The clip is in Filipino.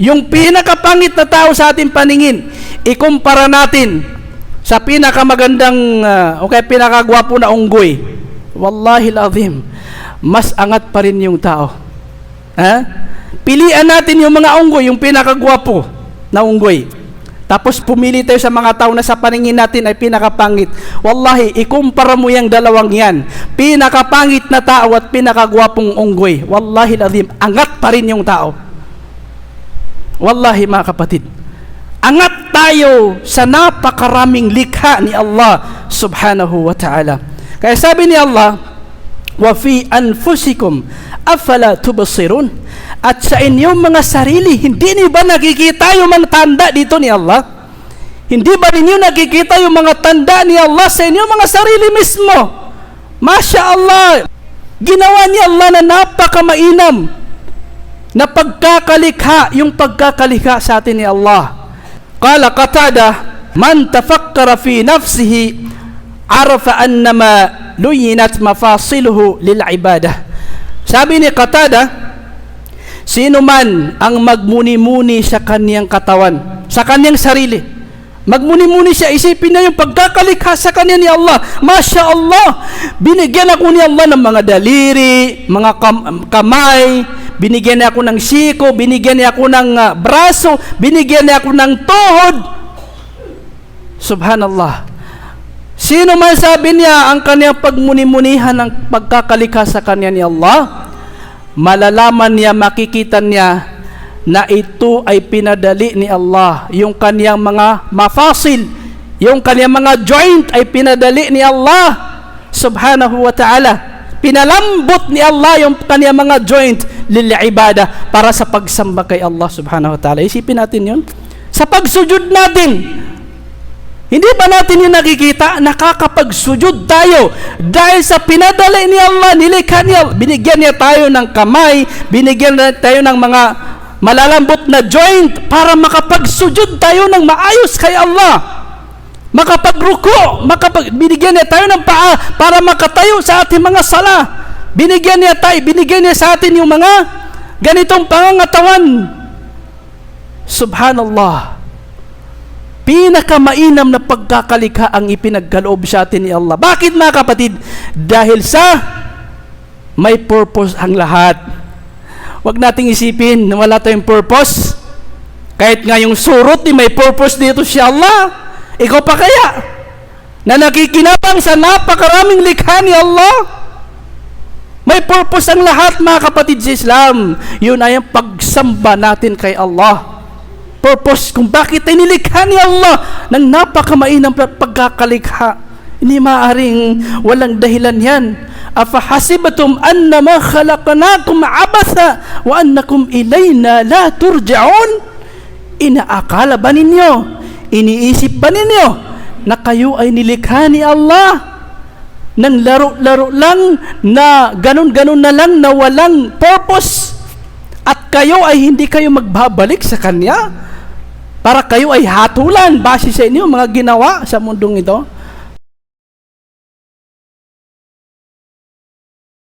yung pinakapangit na tao sa ating paningin, ikumpara natin sa pinakamagandang uh, o kaya pinakagwapo na unggoy. Wallahi azim, mas angat pa rin yung tao. Ha? Pilian natin yung mga unggoy, yung pinakagwapo na unggoy. Tapos pumili tayo sa mga tao na sa paningin natin ay pinakapangit. Wallahi, ikumpara mo yung dalawang yan. Pinakapangit na tao at pinakagwapong unggoy. Wallahi lazim, angat pa rin yung tao. Wallahi mga kapatid. Angat tayo sa napakaraming likha ni Allah subhanahu wa ta'ala. Kaya sabi ni Allah, wa fi anfusikum afala tubsirun at sa inyong mga sarili hindi niyo ba nakikita yung mga tanda dito ni Allah hindi ba ninyo nakikita yung mga tanda ni Allah sa inyong mga sarili mismo Masya Allah ginawa ni Allah na napakamainam na pagkakalikha yung pagkakalikha sa atin ni Allah qala qatada man tafakkara fi nafsihi arafa annama luyinat mafasiluhu lil ibadah. Sabi ni Qatada, sino man ang magmuni-muni sa kaniyang katawan, sa kaniyang sarili, magmuni-muni siya, isipin na yung pagkakalikha sa kanya ni Allah. Masya Allah, binigyan ako ni Allah ng mga daliri, mga kam- kamay, binigyan niya ako ng siko, binigyan niya ako ng uh, braso, binigyan niya ako ng tuhod. Subhanallah. Sino man sabi niya ang kanyang pagmuni-munihan ng pagkakalikha sa kanya ni Allah, malalaman niya, makikita niya na ito ay pinadali ni Allah. Yung kanyang mga mafasil, yung kanyang mga joint ay pinadali ni Allah subhanahu wa ta'ala. Pinalambot ni Allah yung kanyang mga joint lil ibada para sa pagsamba kay Allah subhanahu wa ta'ala. Isipin natin yun. Sa pagsujud natin, hindi ba natin yung nakikita? Nakakapagsujud tayo dahil sa pinadali ni Allah, nilikha niya, binigyan niya tayo ng kamay, binigyan niya tayo ng mga malalambot na joint para makapagsujud tayo ng maayos kay Allah. Makapagruko, makapag, binigyan niya tayo ng paa para makatayo sa ating mga sala. Binigyan niya tayo, binigyan niya sa atin yung mga ganitong pangangatawan. Subhanallah pinakamainam na pagkakalikha ang ipinagkaloob sa atin ni Allah. Bakit mga kapatid? Dahil sa may purpose ang lahat. Huwag nating isipin na wala tayong purpose. Kahit nga yung surot may purpose dito si Allah. Ikaw pa kaya? Na nakikinabang sa napakaraming likha ni Allah. May purpose ang lahat mga kapatid sa Islam. Yun ay ang pagsamba natin kay Allah purpose kung bakit ay nilikha ni Allah ng napakamainang pagkakalikha. Hindi maaring walang dahilan yan. Afahasibatum annama khalaqnakum abatha wa annakum ilayna la turja'un? Inaakala ba ninyo? Iniisip ba ninyo na kayo ay nilikha ni Allah ng laro-laro lang na ganun-ganun na lang na walang purpose at kayo ay hindi kayo magbabalik sa Kanya? para kayo ay hatulan base sa inyo mga ginawa sa mundong ito.